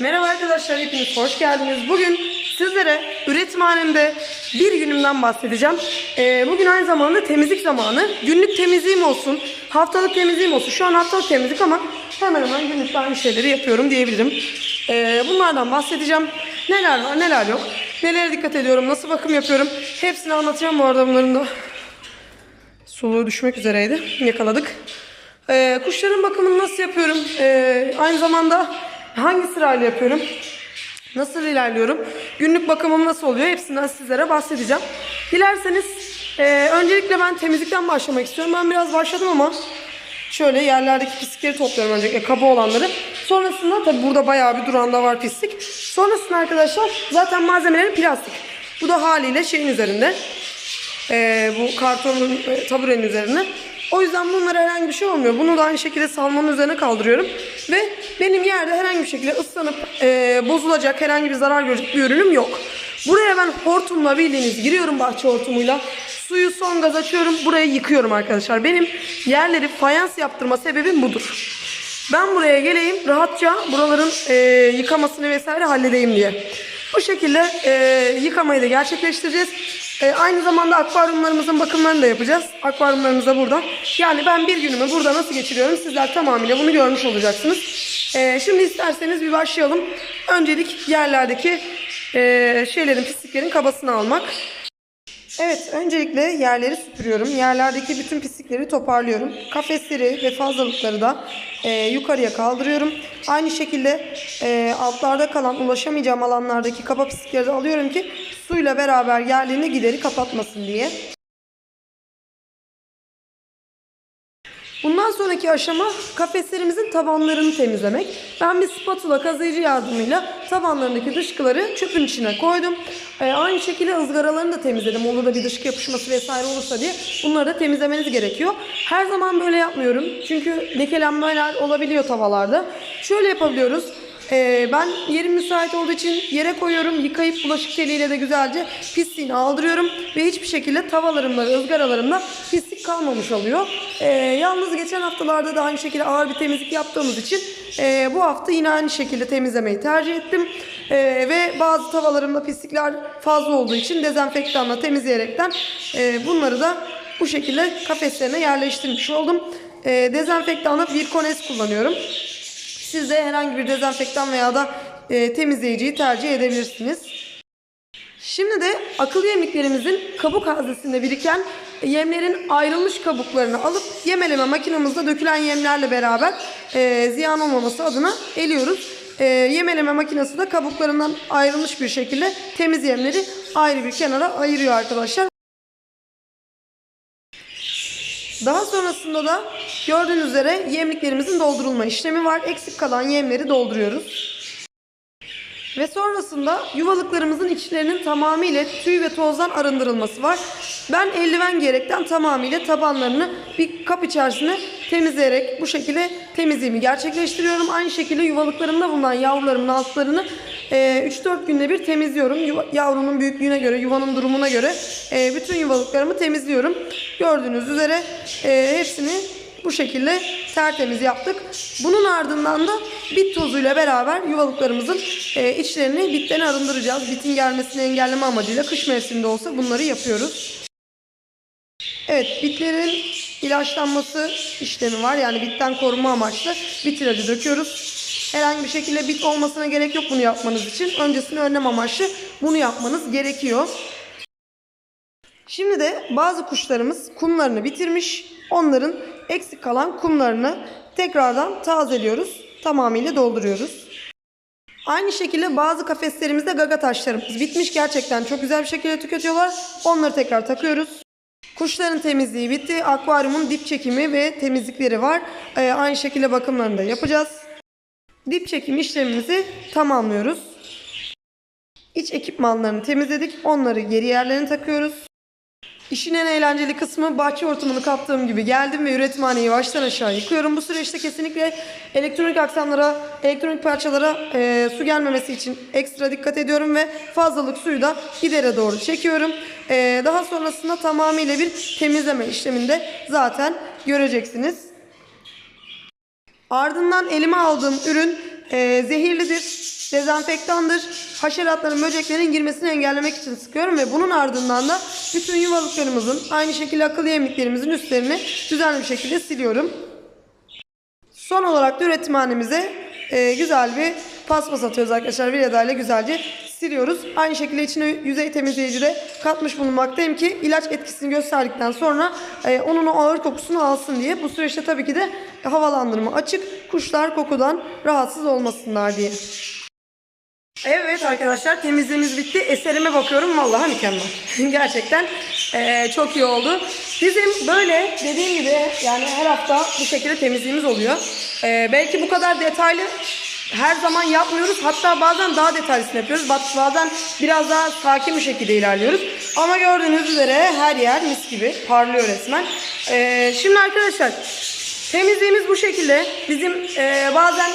Merhaba arkadaşlar, hepiniz hoş geldiniz. Bugün sizlere üretimhanemde bir günümden bahsedeceğim. Ee, bugün aynı zamanda temizlik zamanı. Günlük temizliğim olsun, haftalık temizliğim olsun. Şu an haftalık temizlik ama hemen hemen günlük aynı şeyleri yapıyorum diyebilirim. Ee, bunlardan bahsedeceğim. Neler var, neler yok. Nelere dikkat ediyorum, nasıl bakım yapıyorum. Hepsini anlatacağım bu arada bunların da. Soluğu düşmek üzereydi. Yakaladık. Ee, kuşların bakımını nasıl yapıyorum? Ee, aynı zamanda hangi sırayla yapıyorum? Nasıl ilerliyorum? Günlük bakımım nasıl oluyor? Hepsinden sizlere bahsedeceğim. Dilerseniz e, öncelikle ben temizlikten başlamak istiyorum. Ben biraz başladım ama şöyle yerlerdeki pislikleri topluyorum öncelikle kaba olanları. Sonrasında tabi burada bayağı bir duranda var pislik. Sonrasında arkadaşlar zaten malzemelerin plastik. Bu da haliyle şeyin üzerinde. Ee, bu kartonun e, taburenin üzerine. O yüzden bunlara herhangi bir şey olmuyor. Bunu da aynı şekilde salmanın üzerine kaldırıyorum. Ve benim yerde herhangi bir şekilde ıslanıp e, bozulacak, herhangi bir zarar görecek bir ürünüm yok. Buraya ben hortumla bildiğiniz giriyorum bahçe hortumuyla. Suyu son gaz açıyorum. Burayı yıkıyorum arkadaşlar. Benim yerleri fayans yaptırma sebebim budur. Ben buraya geleyim rahatça buraların e, yıkamasını vesaire halledeyim diye. Bu şekilde e, yıkamayı da gerçekleştireceğiz. E, aynı zamanda akvaryumlarımızın bakımlarını da yapacağız. Akvaryumlarımız da burada. Yani ben bir günümü burada nasıl geçiriyorum sizler tamamıyla bunu görmüş olacaksınız. E, şimdi isterseniz bir başlayalım. Öncelik yerlerdeki e, şeylerin pisliklerin kabasını almak. Evet, öncelikle yerleri süpürüyorum. Yerlerdeki bütün pislikleri toparlıyorum. Kafesleri ve fazlalıkları da e, yukarıya kaldırıyorum. Aynı şekilde e, altlarda kalan ulaşamayacağım alanlardaki kaba pislikleri de alıyorum ki suyla beraber yerlerini gideri kapatmasın diye. Bundan sonraki aşama kafeslerimizin tabanlarını temizlemek. Ben bir spatula kazıyıcı yardımıyla tabanlarındaki dışkıları çöpün içine koydum. Ee, aynı şekilde ızgaralarını da temizledim. Olur da bir dışkı yapışması vesaire olursa diye. Bunları da temizlemeniz gerekiyor. Her zaman böyle yapmıyorum. Çünkü lekelenmeler olabiliyor tavalarda. Şöyle yapabiliyoruz. Ee, ben yerim müsait olduğu için yere koyuyorum. Yıkayıp bulaşık teliyle de güzelce pisliğini aldırıyorum. Ve hiçbir şekilde tavalarımda ve ızgaralarımda pislik kalmamış oluyor. Ee, yalnız geçen haftalarda da aynı şekilde ağır bir temizlik yaptığımız için e, bu hafta yine aynı şekilde temizlemeyi tercih ettim. Ee, ve bazı tavalarımda pislikler fazla olduğu için dezenfektanla temizleyerekten e, bunları da bu şekilde kafeslerine yerleştirmiş oldum. E, dezenfektanla Virkones kullanıyorum. Siz de herhangi bir dezenfektan veya da e, temizleyiciyi tercih edebilirsiniz. Şimdi de akıl yemliklerimizin kabuk haznesinde biriken yemlerin ayrılmış kabuklarını alıp yemeleme makinemizde dökülen yemlerle beraber e, ziyan olmaması adına eliyoruz. E, yemeleme makinesi de kabuklarından ayrılmış bir şekilde temiz yemleri ayrı bir kenara ayırıyor arkadaşlar. Daha sonrasında da gördüğünüz üzere yemliklerimizin doldurulma işlemi var. Eksik kalan yemleri dolduruyoruz. Ve sonrasında yuvalıklarımızın içlerinin tamamıyla tüy ve tozdan arındırılması var. Ben eldiven giyerekten tamamıyla tabanlarını bir kap içerisine temizleyerek bu şekilde temizliğimi gerçekleştiriyorum. Aynı şekilde yuvalıklarımda bulunan yavrularımın altlarını e, 3-4 günde bir temizliyorum. Yavrunun büyüklüğüne göre, yuvanın durumuna göre e, bütün yuvalıklarımı temizliyorum. Gördüğünüz üzere e, hepsini bu şekilde tertemiz yaptık. Bunun ardından da bit tozuyla beraber yuvalıklarımızın e, içlerini bitten arındıracağız. Bitin gelmesini engelleme amacıyla kış mevsiminde olsa bunları yapıyoruz. Evet bitlerin ilaçlanması işlemi var. Yani bitten koruma amaçlı bit ilacı döküyoruz. Herhangi bir şekilde bit olmasına gerek yok bunu yapmanız için. Öncesini önlem amaçlı bunu yapmanız gerekiyor. Şimdi de bazı kuşlarımız kumlarını bitirmiş. Onların eksik kalan kumlarını tekrardan tazeliyoruz. Tamamıyla dolduruyoruz. Aynı şekilde bazı kafeslerimizde gaga taşlarımız bitmiş. Gerçekten çok güzel bir şekilde tüketiyorlar. Onları tekrar takıyoruz. Kuşların temizliği bitti. Akvaryumun dip çekimi ve temizlikleri var. Ee, aynı şekilde bakımlarını da yapacağız. Dip çekim işlemimizi tamamlıyoruz. İç ekipmanlarını temizledik. Onları geri yerlerine takıyoruz. İşin en eğlenceli kısmı bahçe hortumunu kaptığım gibi geldim ve üretimhaneyi baştan aşağı yıkıyorum. Bu süreçte kesinlikle elektronik aksamlara, elektronik parçalara e, su gelmemesi için ekstra dikkat ediyorum ve fazlalık suyu da gidere doğru çekiyorum. E, daha sonrasında tamamıyla bir temizleme işleminde zaten göreceksiniz. Ardından elime aldığım ürün e, zehirlidir. Dezenfektandır. Haşeratların, böceklerin girmesini engellemek için sıkıyorum ve bunun ardından da bütün yuvalıklarımızın aynı şekilde akıllı yemliklerimizin üstlerini düzenli bir şekilde siliyorum. Son olarak da üretimhanemize e, güzel bir paspas atıyoruz arkadaşlar. Vileda ile güzelce siliyoruz. Aynı şekilde içine yüzey temizleyici de katmış bulunmaktayım ki ilaç etkisini gösterdikten sonra e, onun o ağır kokusunu alsın diye. Bu süreçte tabii ki de havalandırma açık. Kuşlar kokudan rahatsız olmasınlar diye. Evet arkadaşlar temizliğimiz bitti. Eserime bakıyorum vallahi mükemmel. Gerçekten eee, çok iyi oldu. Bizim böyle dediğim gibi yani her hafta bu şekilde temizliğimiz oluyor. Eee, belki bu kadar detaylı her zaman yapmıyoruz. Hatta bazen daha detaylısını yapıyoruz. Bazen biraz daha sakin bir şekilde ilerliyoruz. Ama gördüğünüz üzere her yer mis gibi parlıyor resmen. Eee, şimdi arkadaşlar temizliğimiz bu şekilde. Bizim eee, bazen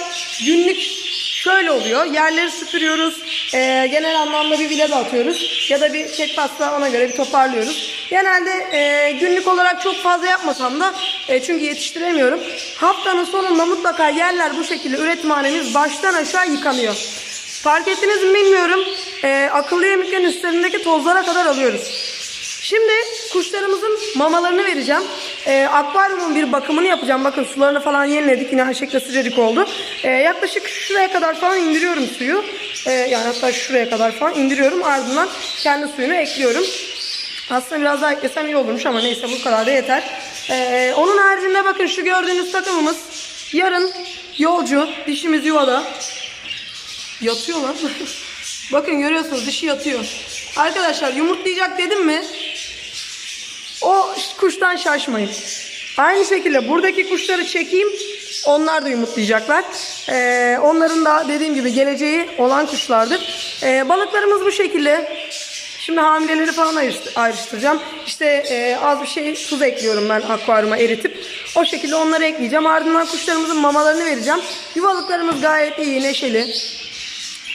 günlük Şöyle oluyor. Yerleri süpürüyoruz. Ee, genel anlamda bir vileda atıyoruz. Ya da bir kek pasta ona göre bir toparlıyoruz. Genelde e, günlük olarak çok fazla yapmasam da e, çünkü yetiştiremiyorum. Haftanın sonunda mutlaka yerler bu şekilde üretimhanemiz baştan aşağı yıkanıyor. Fark ettiniz mi bilmiyorum. E, akıllı yemeklerin üstlerindeki tozlara kadar alıyoruz. Şimdi kuşlarımızın mamalarını vereceğim. Ee, akvaryumun bir bakımını yapacağım. Bakın sularını falan yeniledik. Yine aynı şekilde sıcacık oldu. Ee, yaklaşık şuraya kadar falan indiriyorum suyu. Ee, yani hatta şuraya kadar falan indiriyorum. Ardından kendi suyunu ekliyorum. Aslında biraz daha eklesem iyi olurmuş ama neyse bu kadar da yeter. Ee, onun haricinde bakın şu gördüğünüz takımımız yarın yolcu. Dişimiz yuvada. Yatıyor lan. Bakın görüyorsunuz dişi yatıyor. Arkadaşlar yumurtlayacak dedim mi? Kuştan şaşmayın. Aynı şekilde buradaki kuşları çekeyim. Onlar da yumurtlayacaklar. Ee, onların da dediğim gibi geleceği olan kuşlardır. Ee, balıklarımız bu şekilde. Şimdi hamileleri falan ayrıştı- ayrıştıracağım. İşte e, az bir şey tuz ekliyorum ben akvaryuma eritip. O şekilde onları ekleyeceğim. Ardından kuşlarımızın mamalarını vereceğim. Yuvalıklarımız gayet iyi, neşeli.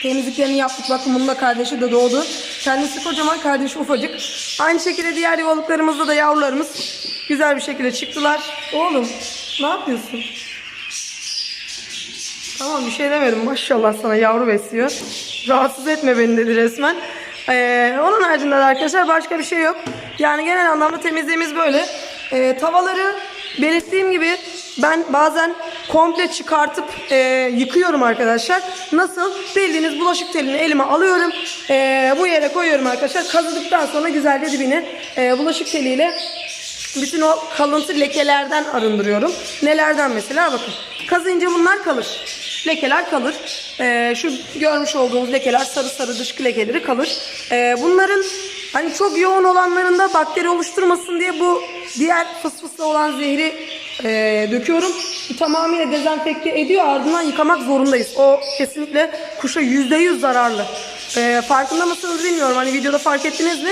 Temizliklerini yaptık. Bakın bunun da kardeşi de doğdu. Kendisi kocaman, kardeşi ufacık. Aynı şekilde diğer yuvalıklarımızda da yavrularımız güzel bir şekilde çıktılar. Oğlum ne yapıyorsun? Tamam bir şey demedim. Maşallah sana yavru besliyor. Rahatsız etme beni dedi resmen. Ee, onun haricinde de arkadaşlar başka bir şey yok. Yani genel anlamda temizliğimiz böyle. Ee, tavaları belirttiğim gibi ben bazen komple çıkartıp e, yıkıyorum arkadaşlar. Nasıl? Bildiğiniz bulaşık telini elime alıyorum. Ee, bu yere koyuyorum arkadaşlar. Kazıdıktan sonra güzelce dibini e, bulaşık teliyle bütün o kalıntı lekelerden arındırıyorum. Nelerden mesela bakın. Kazıyınca bunlar kalır. Lekeler kalır. Ee, şu görmüş olduğunuz lekeler sarı sarı dışkı lekeleri kalır. Ee, bunların hani çok yoğun olanlarında bakteri oluşturmasın diye bu diğer fısfıslı olan zehri e, döküyorum. Bu tamamıyla dezenfekte ediyor ardından yıkamak zorundayız. O kesinlikle kuşa %100 zararlı. Ee, farkında mısınız bilmiyorum. Hani videoda fark ettiniz mi?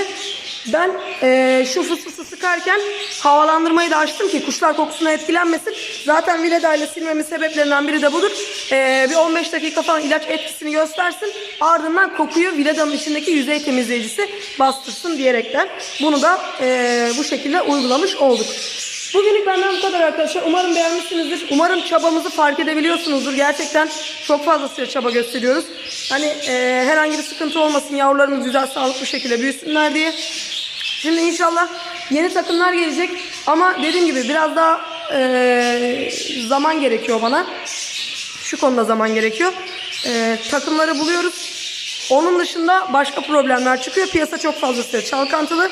Ben eee, şu fısfısı sıkarken havalandırmayı da açtım ki kuşlar kokusuna etkilenmesin. Zaten Vileda ile silmemin sebeplerinden biri de budur. Eee, bir 15 dakika falan ilaç etkisini göstersin. Ardından kokuyu Vileda'nın içindeki yüzey temizleyicisi bastırsın diyerekten. Bunu da eee, bu şekilde uygulamış olduk. Bugünlük benden bu kadar arkadaşlar. Umarım beğenmişsinizdir. Umarım çabamızı fark edebiliyorsunuzdur. Gerçekten çok fazlasıyla çaba gösteriyoruz. Hani eee, herhangi bir sıkıntı olmasın yavrularımız güzel sağlıklı şekilde büyüsünler diye. Şimdi inşallah yeni takımlar gelecek ama dediğim gibi biraz daha eee, zaman gerekiyor bana. Şu konuda zaman gerekiyor. Eee, takımları buluyoruz. Onun dışında başka problemler çıkıyor. Piyasa çok fazlasıyla çalkantılı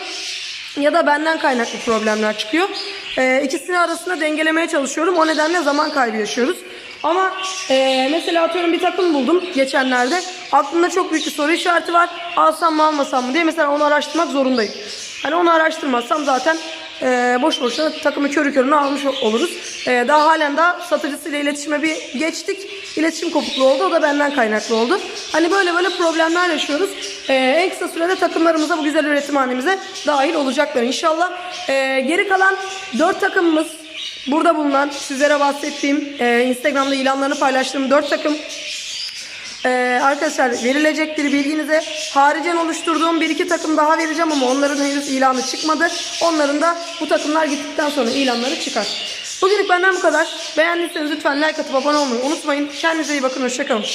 ya da benden kaynaklı problemler çıkıyor. Ee, ikisini arasında dengelemeye çalışıyorum. O nedenle zaman kaybı yaşıyoruz. Ama e, mesela atıyorum bir takım buldum geçenlerde. Aklımda çok büyük bir soru işareti var. Alsam mı almasam mı diye mesela onu araştırmak zorundayım. Hani onu araştırmazsam zaten e, boş boşuna takımı körü körüne almış oluruz. E, daha halen daha satıcısıyla iletişime bir geçtik. İletişim kopukluğu oldu. O da benden kaynaklı oldu. Hani böyle böyle problemler yaşıyoruz. E, en kısa sürede takımlarımıza bu güzel üretimhanemize dahil olacaklar inşallah. E, geri kalan 4 takımımız burada bulunan sizlere bahsettiğim e, Instagram'da ilanlarını paylaştığım 4 takım ee, arkadaşlar verilecektir bilginize. Haricen oluşturduğum bir iki takım daha vereceğim ama onların henüz ilanı çıkmadı. Onların da bu takımlar gittikten sonra ilanları çıkar. Bugünlük benden bu kadar. Beğendiyseniz lütfen like atıp abone olmayı unutmayın. Kendinize iyi bakın. Hoşçakalın.